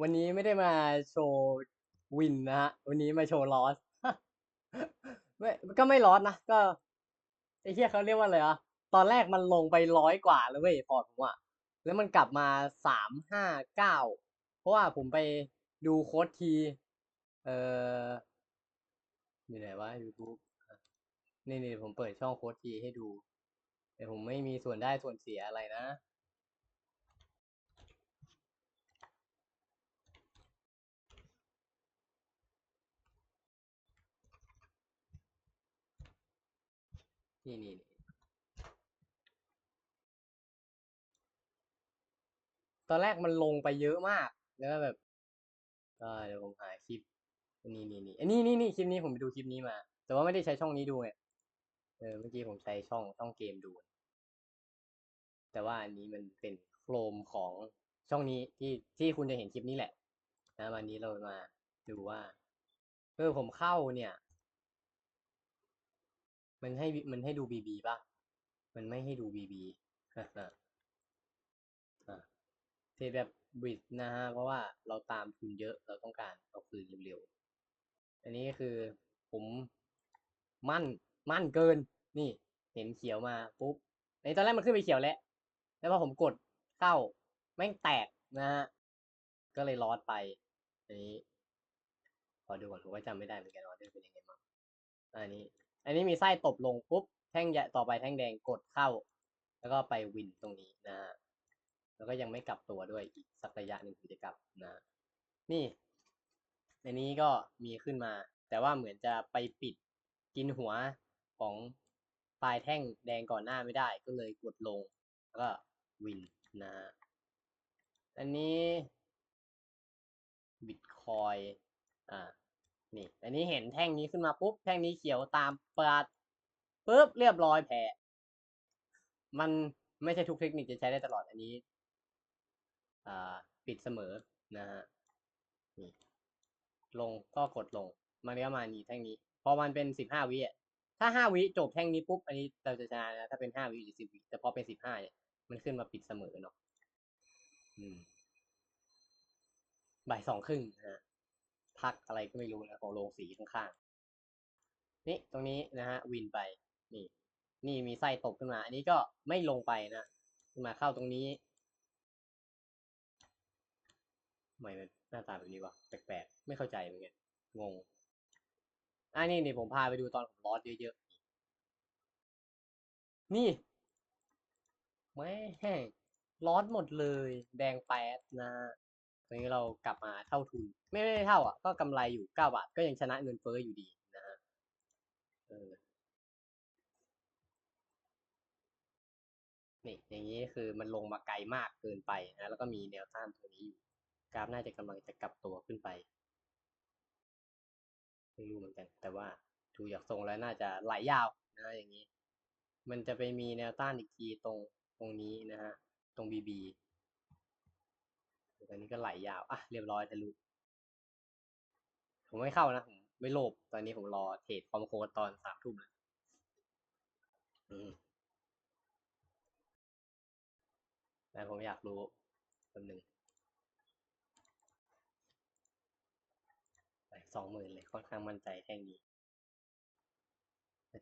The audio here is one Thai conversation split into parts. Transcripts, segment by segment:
วันนี้ไม่ได้มาโชว์วินนะฮะ วันนี้มาโชว์ลอส ไม่ก็ไม่ลอสนะ ก็ไอ้เหี้ยเขาเรียกว่าอะไรอะ ตอนแรกมันลงไปร้อยกว่าแล้วเว้ยพอร์ตผมอะแล้วมันกลับมาสามห้าเก้า เพราะว่าผมไปดูโค้ดที เอ่อ อยู่ไหนวะ YouTube อะนี่นี่ผมเปิดช่องโค้ดทีให้ดู แต่ผมไม่มีส่วนได้ส่วนเสียอะไรนะ นี่นี่ตอนแรกมันลงไปเยอะมาก แล้วก็แบบก็เดี๋ยวผมหาคลิป นี่นี่นี่อันนี้นี่นี่คลิปนี้ผมไปดูคลิปนี้มา แต่ว่าไม่ได้ใช้ช่องนี้ดูไงเออเมื่อกี้ผมใช้ช่องช่องเกมดู แต่ว่าอันนี้มันเป็นโครมของช่องนี้ที่ที่คุณจะเห็นคลิปนี้แหละนะวันนี้เรามาดูว่าเออผมเข้าเนี่ย มันให้มันให้ดูบีบีป่ะ มันไม่ให้ดูบีบีเทแบบบิดนะฮะ เพราะว่าเราตามทุนเยอะเราต้องการเอาคืนเร็วๆ อันนี้คือผมมั่นมั่นเกิน นี่เห็นเขียวมาปุ๊บ ในตอนแรกมันขึ้นไปเขียวแล้ว แล้วพอผมกดเข้าแม่งแตกนะฮะ ก็เลยลอดไป อันนี้ ขอดูก่อนผมก็จำไม่ได้เหมือนกันว่าเป็นยังไงบ้างอันนี้ อันนี้มีไส้ตบลงปุ๊บแท่งใหญ่ต่อไปแท่งแดงกดเข้า แล้วก็ไปวินตรงนี้นะฮะแล้วก็ยังไม่กลับตัวด้วยอีกสักระยะหนึ่งถึงจะกลับนะ นี่อันนี้ก็มีขึ้นมา แต่ว่าเหมือนจะไปปิดกินหัวของปลายแท่งแดงก่อนหน้าไม่ได้ก็เลยกดลง แล้วก็วินนะฮะอันนี้บิตคอยอ่า นี่อันนี้เห็นแท่งนี้ขึ้นมาปุ๊บ แท่งนี้เขียวตามเปิดปุ๊บเรียบร้อยแพ้มันไม่ใช่ทุกเทคนิคจะใช้ได้ตลอดอันนี้อ่าปิดเสมอนะฮะนี่ลงก็กดลง มันก็มานี้แท่งนี้ พอมันเป็นสิบห้าวิอะถ้าห้าวิจบแท่งนี้ปุ๊บ อันนี้เราจะชนะนะถ้าเป็นห้าวิหรือสิบวิแต่พอเป็นสิบห้าเนี่ยมันขึ้นมาปิดเสมอเนาะอืมบ่ายสองครึ่งนะ พักอะไรก็ไม่รู้นะของโรงสีข้างๆ นี่ตรงนี้นะฮะวินไป นี่ นี่มีไส้ตกขึ้นมา อันนี้ก็ไม่ลงไปนะขึ้นมาเข้าตรงนี้ทำไมมันหน้าตาแบบนี้วะแปลกๆ ไม่เข้าใจเหมือนกันงงอ่านี่นี่ผมพาไปดูตอนผมลอสเยอะๆ นี่ไม่แห้งลอสหมดเลย แดงแป๊ดนะ ตอนนี้เรากลับมาเท่าทุน ไม่ไม่ได้เท่าอะ ก็กำไรอยู่เก้าบาท ก็ยังชนะเงินเฟ้ออยู่ดีนะฮะเออนี่อย่างนี้คือมันลงมาไกลมากเกินไปนะแล้วก็มีแนวต้านตัวนี้อยู่กราฟน่าจะกำลังจะกลับตัวขึ้นไปไม่รู้เหมือนกัน แต่ว่าดูจากทรงแล้วน่าจะไหลยาวนะอย่างนี้ มันจะไปมีแนวต้านอีกทีตรงตรงนี้นะฮะตรงบีบี ตอนนี้ก็ไหลยาว อะ เรียบร้อยทะลุ ผมไม่เข้านะ ผมไม่โลภ ตอนนี้ผมรอเทรดคอมโคตอนสามทุ่มนะอืมแต่ผมอยากรู้คนหนึ่งไปสองหมื่นเลย ค่อนข้างมั่นใจแท่งนี้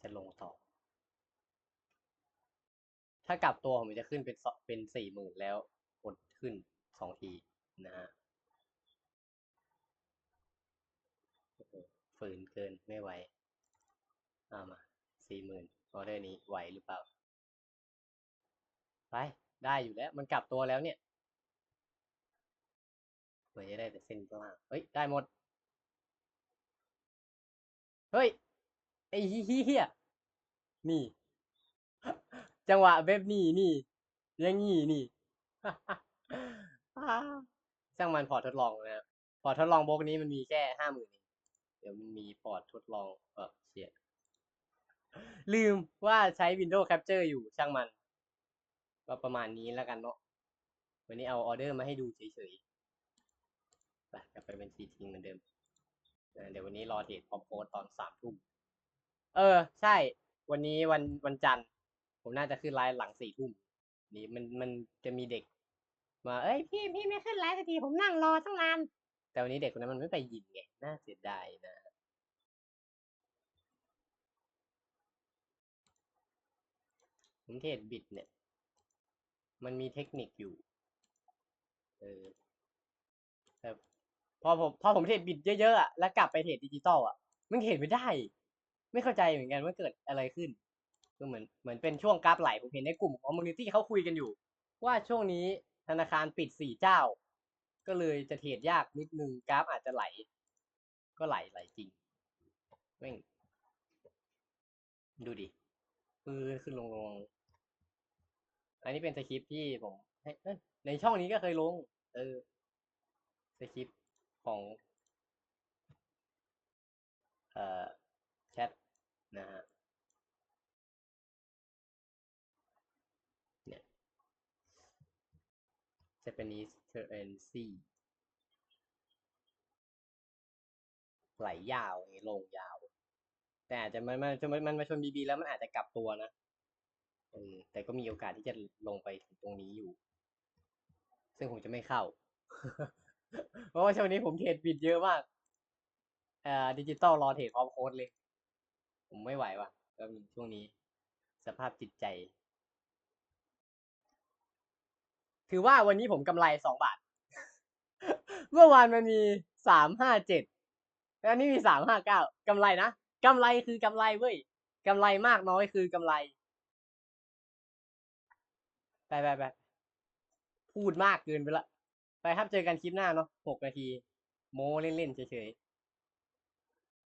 จะลงต่อ ถ้ากลับตัวผมจะขึ้นเป็นเป็นสี่หมื่นแล้วกดขึ้นสองที นะฮะฝืนเกินไม่ไหวเอามาสี่หมื่นออเดอร์นี้ไหวหรือเปล่า ไป ได้อยู่แล้ว มันกลับตัวแล้วเนี่ยเหมือนจะได้แต่เส้นข้างล่างเฮ้ย ได้หมด เฮ้ย ไอ้เฮียนี่ จังหวะแบบนี้นี่ยังงี้นี่ ช่างมันพอร์ตทดลองนะครับพอร์ตทดลองโบกนี้มันมีแค่ห้าหมื่นเดี๋ยวมันมีพอร์ตทดลองเออเสียลืมว่าใช้ Windows Capture อยู่ช่างมัน ก็ประมาณนี้แล้วกันเนาะวันนี้เอาออเดอร์มาให้ดูเฉยๆไปกลับไปเป็นทีทิ้งเหมือนเดิมเดี๋ยววันนี้รอเทรดพอโพสตอนสามทุ่มเออ ใช่ วันนี้วันวันจันทร์ ผมน่าจะขึ้นไลน์หลังสี่ทุ่มนี่มันมันจะมีเด็ก มาเอ้ยพี่พี่ไม่ขึ้นไลฟ์สักทีผมนั่งรอตั้งนานแต่วันนี้เด็กคนนั้นมันไม่ไปยินไงน่าเสียดายนะผมเทรดบิตเนี่ย มันมีเทคนิคอยู่เออแต่พอผมพอผมเทรดบิตเยอะๆอะแล้วกลับไปเทรดดิจิตอลอะมันเทรดไม่ได้ ไม่เข้าใจเหมือนกันว่าเกิดอะไรขึ้นก็เหมือนเหมือนเป็นช่วงกราฟไหลผมเห็นในกลุ่มคอมมูนิตี้เขาคุยกันอยู่ ว่าช่วงนี้ ธนาคารปิดสี่เจ้า ก็เลยจะเทรดยากนิดนึงกราฟอาจจะไหล ก็ไหลไหลจริงแม่งดูดิคือขึ้นลงลงอันนี้เป็นสคริปที่ผมในช่องนี้ก็เคยลง เออสคริปของ เอ่อแชทนะฮะ เนี่ย Japanese currency ไหลยาวอย่างลงยาว แต่อาจจะมันมันมันมันมาชนบีบีแล้วมันอาจจะกลับตัวนะเออแต่ก็มีโอกาสที่จะลงไปถึงตรงนี้อยู่ ซึ่งผมจะไม่เข้า เพราะว่าช่วงนี้ผมเทรดบิดเยอะมากเอ่อดิจิตอลรอเทรดพร้อมโค้ดเลย ผมไม่ไหวว่ะก็ช่วงนี้ สภาพจิตใจ ถือว่าวันนี้ผมกำไรสองบาท เมื่อวานมันมีสามห้าเจ็ดแล้วนนี้มีสามห้าเก้ากำไรนะกำไรคือกำไรเว้ยกำไรมากน้อยคือกำไรไปไปไปพูดมากเกินไปละ ไปครับเจอกันคลิปหน้าเนาะหกนาที โมเล่นๆเฉยๆ